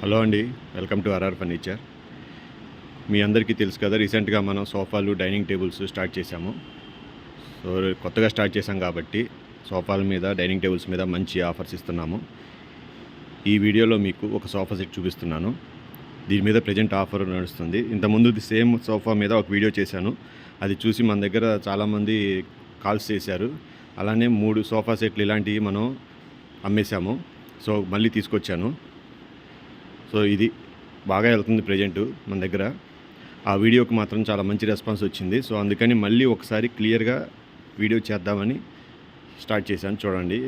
Hello అండి welcome to RR furniture. మీ అందరికీ తెలుసు కదా రీసెంట్గా మనం సోఫాలు డైనింగ్ టేబుల్స్ స్టార్ట్ చేశాము. సో కొత్తగా స్టార్ట్ చేశాం కాబట్టి సోఫాల మీద డైనింగ్ టేబుల్స్ మీద మంచి ఆఫర్స్ ఇస్తున్నాము. ఈ వీడియోలో మీకు ఒక సోఫా సెట్ చూపిస్తున్నాను. దీని మీద ప్రజెంట్ ఆఫర్ నడుస్తుంది. ఇంతకుముందు సేమ్ సోఫా మీద ఒక వీడియో చేశాను. అది చూసి మన దగ్గర చాలామంది కాల్స్ చేశారు. అలానే మూడు సోఫా సెట్లు ఇలాంటివి మనం అమ్మేశాము. సో మళ్ళీ తీసుకొచ్చాను. సో ఇది బాగా వెళ్తుంది ప్రజెంట్ మన దగ్గర. ఆ వీడియోకి మాత్రం చాలా మంచి రెస్పాన్స్ వచ్చింది. సో అందుకని మళ్ళీ ఒకసారి క్లియర్గా వీడియో చేద్దామని స్టార్ట్ చేశాను. చూడండి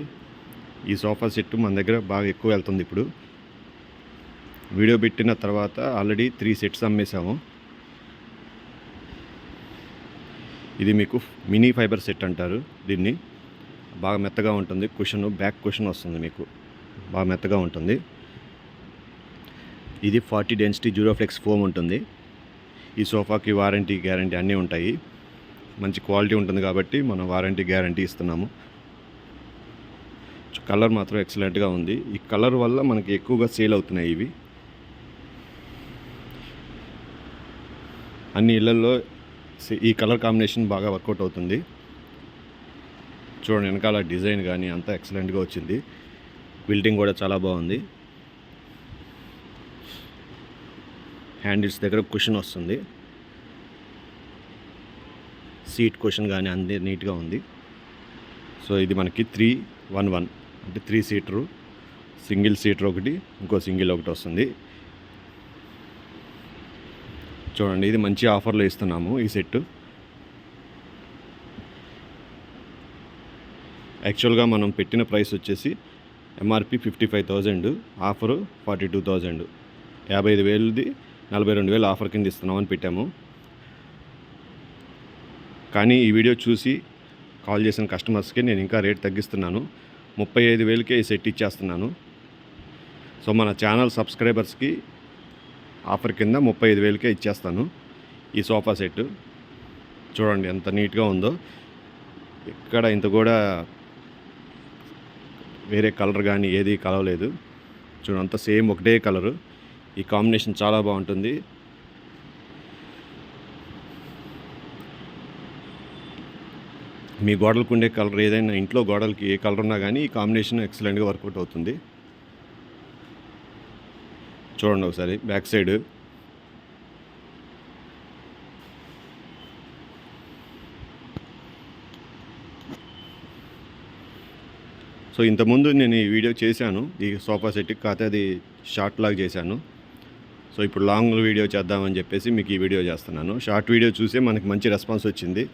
ఈ సోఫా సెట్ మన దగ్గర బాగా ఎక్కువ వెళ్తుంది ఇప్పుడు. వీడియో పెట్టిన తర్వాత ఆల్రెడీ త్రీ సెట్స్ అమ్మేశాము. ఇది మీకు మినీ ఫైబర్ సెట్ అంటారు దీన్ని. బాగా మెత్తగా ఉంటుంది. కుషన్ బ్యాక్ కుషన్ వస్తుంది మీకు. బాగా మెత్తగా ఉంటుంది. ఇది ఫార్టీ డెన్సిటీ జూరోఫ్లెక్స్ ఫోమ్ ఉంటుంది. ఈ సోఫాకి వారంటీ గ్యారంటీ అన్నీ ఉంటాయి. మంచి క్వాలిటీ ఉంటుంది కాబట్టి మనం వారంటీ గ్యారంటీ ఇస్తున్నాము. కలర్ మాత్రం ఎక్సలెంట్గా ఉంది. ఈ కలర్ వల్ల మనకి ఎక్కువగా సేల్ అవుతున్నాయి ఇవి. అన్ని ఇళ్ళలో సే- ఈ కలర్ కాంబినేషన్ బాగా వర్కౌట్ అవుతుంది. చూడండి వెనకాల డిజైన్ కానీ అంతా ఎక్సలెంట్గా వచ్చింది. బిల్డింగ్ కూడా చాలా బాగుంది. హ్యాండిల్స్ దగ్గర కుషన్ వస్తుంది. సీట్ కుషన్ కానీ అన్ని నీట్గా ఉంది. సో ఇది మనకి త్రీ వన్ వన్ అంటే త్రీ సీటరు సింగిల్ సీటర్ ఒకటి ఇంకో సింగిల్ ఒకటి వస్తుంది. చూడండి ఇది మంచి ఆఫర్లో ఇస్తున్నాము ఈ సెట్ యాక్చువల్గా మనం పెట్టిన ప్రైస్ వచ్చేసి MRP fifty five thousand offer forty two thousand యాభై ఐదు వేలది నలభై రెండు వేలు ఆఫర్ కింద ఇస్తున్నామని పెట్టాము. కానీ ఈ వీడియో చూసి కాల్ చేసిన కస్టమర్స్కి నేను ఇంకా రేట్ తగ్గిస్తున్నాను. ముప్పై ఐదు వేలకే ఈ సెట్ ఇచ్చేస్తున్నాను. సో మన ఛానల్ సబ్స్క్రైబర్స్కి ఆఫర్ కింద ముప్పై ఐదు వేలకే ఇచ్చేస్తాను ఈ సోఫా సెట్ చూడండి ఎంత నీట్గా ఉందో. ఇక్కడ ఇంత కూడా వేరే కలర్ కానీ ఏది కలవలేదు. చూడండి అంతా సేమ్ ఒకటే కలరు. ఈ కాంబినేషన్ చాలా బాగుంటుంది. మీ గోడలకు ఉండే కలర్ ఏదైనా ఇంట్లో గోడలకి ఏ కలర్ ఉన్నా కానీ ఈ కాంబినేషన్ ఎక్సలెంట్గా వర్కౌట్ అవుతుంది. చూడండి ఒకసారి బ్యాక్ సైడ్. సో ఇంతకుముందు నేను ఈ వీడియో చేశాను ఈ సోఫా సెట్కి కాకపోతే అది షార్ట్ లాగా చేశాను. సో ఇప్పుడు లాంగ్ వీడియో చేద్దామని చెప్పేసి మీకు ఈ వీడియో చేస్తున్నాను. షార్ట్ వీడియో చూసే మనకి మంచి రెస్పాన్స్ వచ్చింది.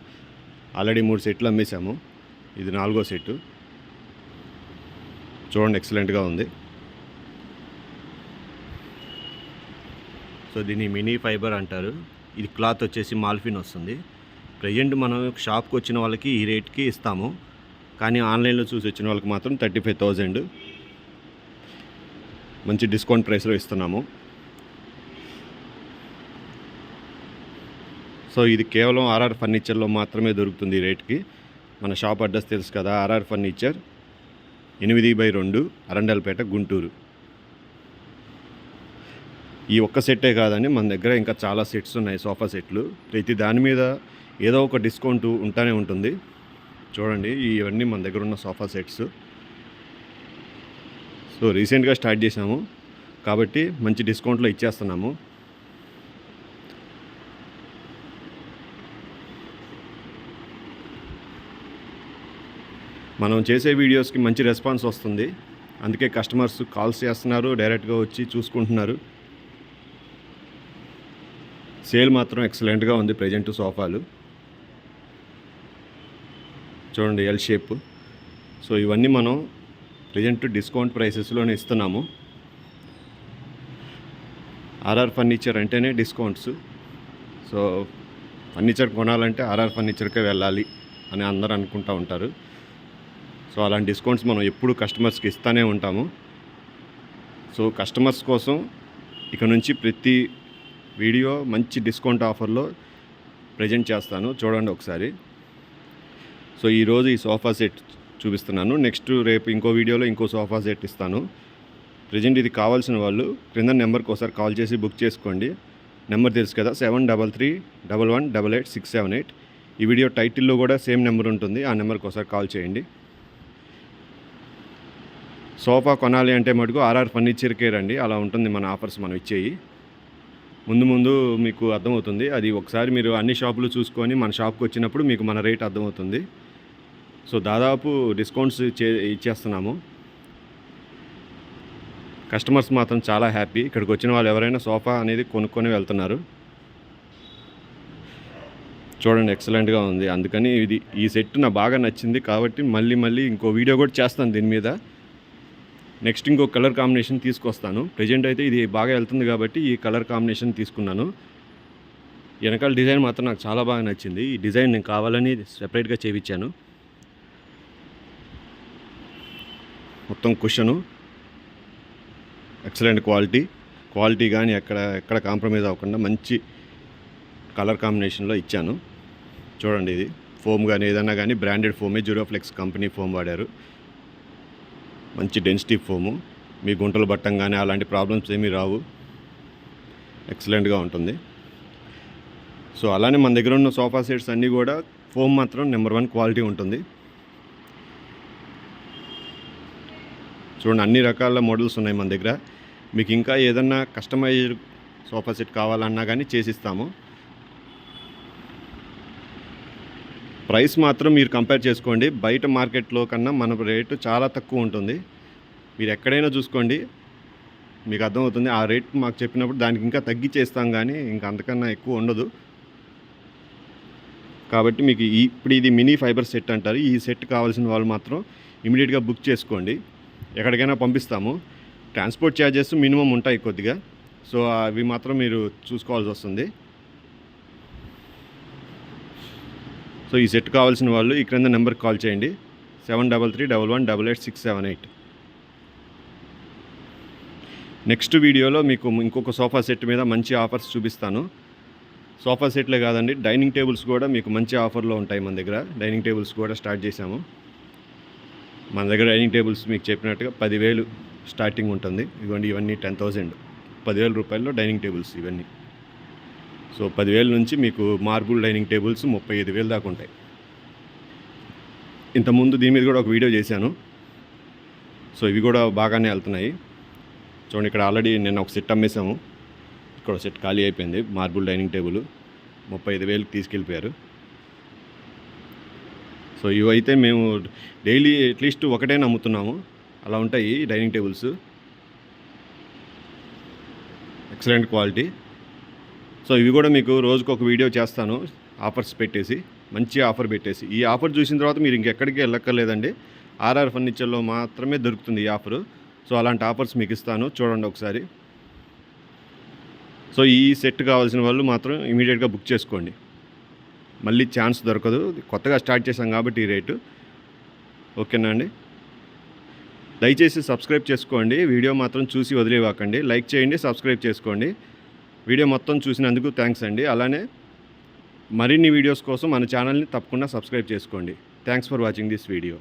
ఆల్రెడీ మూడు సెట్లు అమ్మేశాము. ఇది నాలుగో సెట్టు. చూడండి ఎక్సలెంట్గా ఉంది. సో దీన్ని మినీ ఫైబర్ అంటారు. ఇది క్లాత్ వచ్చేసి మాల్ఫిన్ వస్తుంది. ప్రజెంట్ మనం షాప్కి వచ్చిన వాళ్ళకి ఈ రేట్కి ఇస్తాము. కానీ ఆన్లైన్లో చూసి వచ్చిన వాళ్ళకి మాత్రం థర్టీ ఫైవ్ థౌజండ్. మంచి డిస్కౌంట్ ప్రైస్లో ఇస్తున్నాము. సో ఇది కేవలం ఆర్ఆర్ ఫర్నిచర్లో మాత్రమే దొరుకుతుంది రేట్కి. మన షాప్ అడ్రస్ తెలుసు కదా ఆర్ఆర్ ఫర్నిచర్ ఎనిమిది బై రెండు అరండల్పేట గుంటూరు. ఈ ఒక్క సెట్టే కాదండి మన దగ్గర ఇంకా చాలా సెట్స్ ఉన్నాయి సోఫా సెట్లు. ప్రతి దాని మీద ఏదో ఒక డిస్కౌంట్ ఉంటానే ఉంటుంది. చూడండి ఇవన్నీ మన దగ్గర ఉన్న సోఫా సెట్స్. సో రీసెంట్గా స్టార్ట్ చేసాము కాబట్టి మంచి డిస్కౌంట్లో ఇచ్చేస్తున్నాము. మనం చేసే వీడియోస్కి మంచి రెస్పాన్స్ వస్తుంది. అందుకే కస్టమర్స్ కాల్స్ చేస్తున్నారు డైరెక్ట్గా వచ్చి చూసుకుంటున్నారు. సేల్ మాత్రం ఎక్సలెంట్గా ఉంది ప్రజెంట్ సోఫాలు. చూడండి ఎల్ షేప్ సో ఇవన్నీ మనం ప్రజెంట్ డిస్కౌంట్ ప్రైసెస్లోనే ఇస్తున్నాము. ఆర్ఆర్ ఫర్నిచర్ అంటేనే డిస్కౌంట్స్. సో ఫర్నిచర్ కొనాలంటే ఆర్ఆర్ ఫర్నిచర్కే వెళ్ళాలి అని అందరూ అనుకుంటూ ఉంటారు. సో అలాంటి డిస్కౌంట్స్ మనం ఎప్పుడు కస్టమర్స్కి ఇస్తూనే ఉంటాము. సో కస్టమర్స్ కోసం ఇక నుంచి ప్రతి వీడియో మంచి డిస్కౌంట్ ఆఫర్లో ప్రజెంట్ చేస్తాను. చూడండి ఒకసారి. సో ఈరోజు ఈ సోఫా సెట్ చూపిస్తున్నాను. నెక్స్ట్ రేపు ఇంకో వీడియోలో ఇంకో సోఫా సెట్ ఇస్తాను. ప్రజెంట్ ఇది కావాల్సిన వాళ్ళు క్రింద నెంబర్కి ఒకసారి కాల్ చేసి బుక్ చేసుకోండి. నెంబర్ తెలుసు కదా seven double three double one double eight six seven eight. ఈ వీడియో టైటిల్లో కూడా సేమ్ నెంబర్ ఉంటుంది. ఆ నెంబర్కి ఒకసారి కాల్ చేయండి. సోఫా కొనాలి అంటే మటుకు ఆర్ఆర్ ఫర్నిచర్కే రండి అలా ఉంటుంది మన ఆఫర్స్ మనం ఇచ్చేయి. ముందు ముందు మీకు అర్థమవుతుంది. అది ఒకసారి మీరు అన్ని షాపులు చూసుకొని మన షాప్కి వచ్చినప్పుడు మీకు మన రేట్ అర్థమవుతుంది. సో దాదాపు డిస్కౌంట్స్ చే ఇచ్చేస్తున్నాము. కస్టమర్స్ మాత్రం చాలా హ్యాపీ. ఇక్కడికి వచ్చిన వాళ్ళు ఎవరైనా సోఫా అనేది కొనుక్కొని వెళ్తున్నారు. చూడండి ఎక్సలెంట్గా ఉంది. అందుకని ఇది ఈ సెట్ నాకు బాగా నచ్చింది కాబట్టి మళ్ళీ మళ్ళీ ఇంకో వీడియో కూడా చేస్తాను దీని మీద. నెక్స్ట్ ఇంకో కలర్ కాంబినేషన్ తీసుకొస్తాను. ప్రజెంట్ అయితే ఇది బాగా వెళ్తుంది కాబట్టి ఈ కలర్ కాంబినేషన్ తీసుకున్నాను. వెనకాల డిజైన్ మాత్రం నాకు చాలా బాగా నచ్చింది. ఈ డిజైన్ నేను కావాలని సెపరేట్గా చేయించాను మొత్తం కుషను ఎక్సలెంట్ క్వాలిటీ క్వాలిటీ కానీ ఎక్కడ ఎక్కడ కాంప్రమైజ్ అవ్వకుండా మంచి కలర్ కాంబినేషన్లో ఇచ్చాను. చూడండి ఇది. ఫోమ్ కానీ ఏదన్నా కానీ బ్రాండెడ్ ఫోమే జూరోఫ్లెక్స్ కంపెనీ ఫోమ్ వాడారు. మంచి డెన్సిటీ ఫోము మీ గుంటలు బట్టంగానే కానీ అలాంటి ప్రాబ్లమ్స్ ఏమీ రావు. ఎక్సలెంట్గా ఉంటుంది. సో అలానే మన దగ్గర ఉన్న సోఫా సెట్స్ అన్నీ కూడా ఫోమ్ మాత్రం నెంబర్ వన్ క్వాలిటీ ఉంటుంది. చూడండి అన్ని రకాల మోడల్స్ ఉన్నాయి మన దగ్గర. మీకు ఇంకా ఏదన్నా కస్టమైజ్డ్ సోఫా సెట్ కావాలన్నా కానీ చేసిస్తాము. ప్రైస్ మాత్రం మీరు కంపేర్ చేసుకోండి. బయట మార్కెట్లో కన్నా మన రేటు చాలా తక్కువ ఉంటుంది. మీరు ఎక్కడైనా చూసుకోండి. మీకు అర్థమవుతుంది. ఆ రేట్ మాకు చెప్పినప్పుడు దానికి ఇంకా తగ్గించేస్తాం కానీ ఇంకా అంతకన్నా ఎక్కువ ఉండదు. కాబట్టి మీకు ఈ ఇప్పుడు ఇది మినీ ఫైబర్ సెట్ అంటారు. ఈ సెట్ కావాల్సిన వాళ్ళు మాత్రం ఇమీడియట్గా బుక్ చేసుకోండి. ఎక్కడికైనా పంపిస్తాము. ట్రాన్స్పోర్ట్ ఛార్జెస్ మినిమం ఉంటాయి కొద్దిగా. సో అవి మాత్రం మీరు చూసుకోవాల్సి వస్తుంది. సో ఈ సెట్ కావాల్సిన వాళ్ళు ఈ క్రింద నెంబర్కి కాల్ చేయండి. Seven double three double one double eight six seven eight next వీడియోలో మీకు ఇంకొక సోఫా సెట్ మీద మంచి ఆఫర్స్ చూపిస్తాను. సోఫా సెట్లే కాదండి డైనింగ్ టేబుల్స్ కూడా మీకు మంచి ఆఫర్లో ఉంటాయి మన దగ్గర. డైనింగ్ టేబుల్స్ కూడా స్టార్ట్ చేశాము. మన దగ్గర డైనింగ్ టేబుల్స్ మీకు చెప్పినట్టుగా పదివేలు స్టార్టింగ్ ఉంటుంది. ఇదిగోండి ఇవన్నీ టెన్ థౌజండ్. పదివేల రూపాయల్లో డైనింగ్ టేబుల్స్ ఇవన్నీ. సో పదివేల నుంచి మీకు మార్బుల్ డైనింగ్ టేబుల్స్ ముప్పై ఐదు వేలు దాకా ఉంటాయి. ఇంతకుముందు దీని మీద కూడా ఒక వీడియో చేశాను. సో ఇవి కూడా బాగానే వెళ్తున్నాయి. చూడండి ఇక్కడ ఆల్రెడీ నేను ఒక సెట్ అమ్మేశాము. ఇక్కడ సెట్ ఖాళీ అయిపోయింది మార్బుల్ డైనింగ్ టేబుల్. ముప్పై ఐదు వేలకు తీసుకెళ్ళిపోయారు. సో ఇవైతే మేము డైలీ అట్లీస్ట్ ఒకటే నమ్ముతున్నాము. అలా ఉంటాయి dining tables. Excellent quality. So ఇవి కూడా మీకు రోజుకు ఒక వీడియో చేస్తాను. ఆఫర్స్ పెట్టేసి మంచి ఆఫర్ పెట్టేసి. ఈ ఆఫర్ చూసిన తర్వాత మీరు ఇంకెక్కడికి వెళ్ళక్కర్లేదండి. ఆర్ఆర్ ఫర్నిచర్లో మాత్రమే దొరుకుతుంది ఈ ఆఫరు. సో అలాంటి ఆఫర్స్ మీకు ఇస్తాను. చూడండి ఒకసారి. సో ఈ సెట్ కావాల్సిన వాళ్ళు మాత్రం ఇమీడియట్గా బుక్ చేసుకోండి. మళ్ళీ ఛాన్స్ దొరకదు. కొత్తగా స్టార్ట్ చేశాం కాబట్టి ఈ రేటు. ఓకేనా అండి? దయచేసి సబ్స్క్రైబ్ చేసుకోండి. వీడియో మాత్రం చూసి వదిలేవాకండి. లైక్ చేయండి సబ్స్క్రైబ్ చేసుకోండి. వీడియో మొత్తం చూసినందుకు థ్యాంక్స్ అండి. అలానే మరిన్ని వీడియోస్ కోసం మన ఛానల్ని తప్పకుండా సబ్స్క్రైబ్ చేసుకోండి. Thanks for watching this video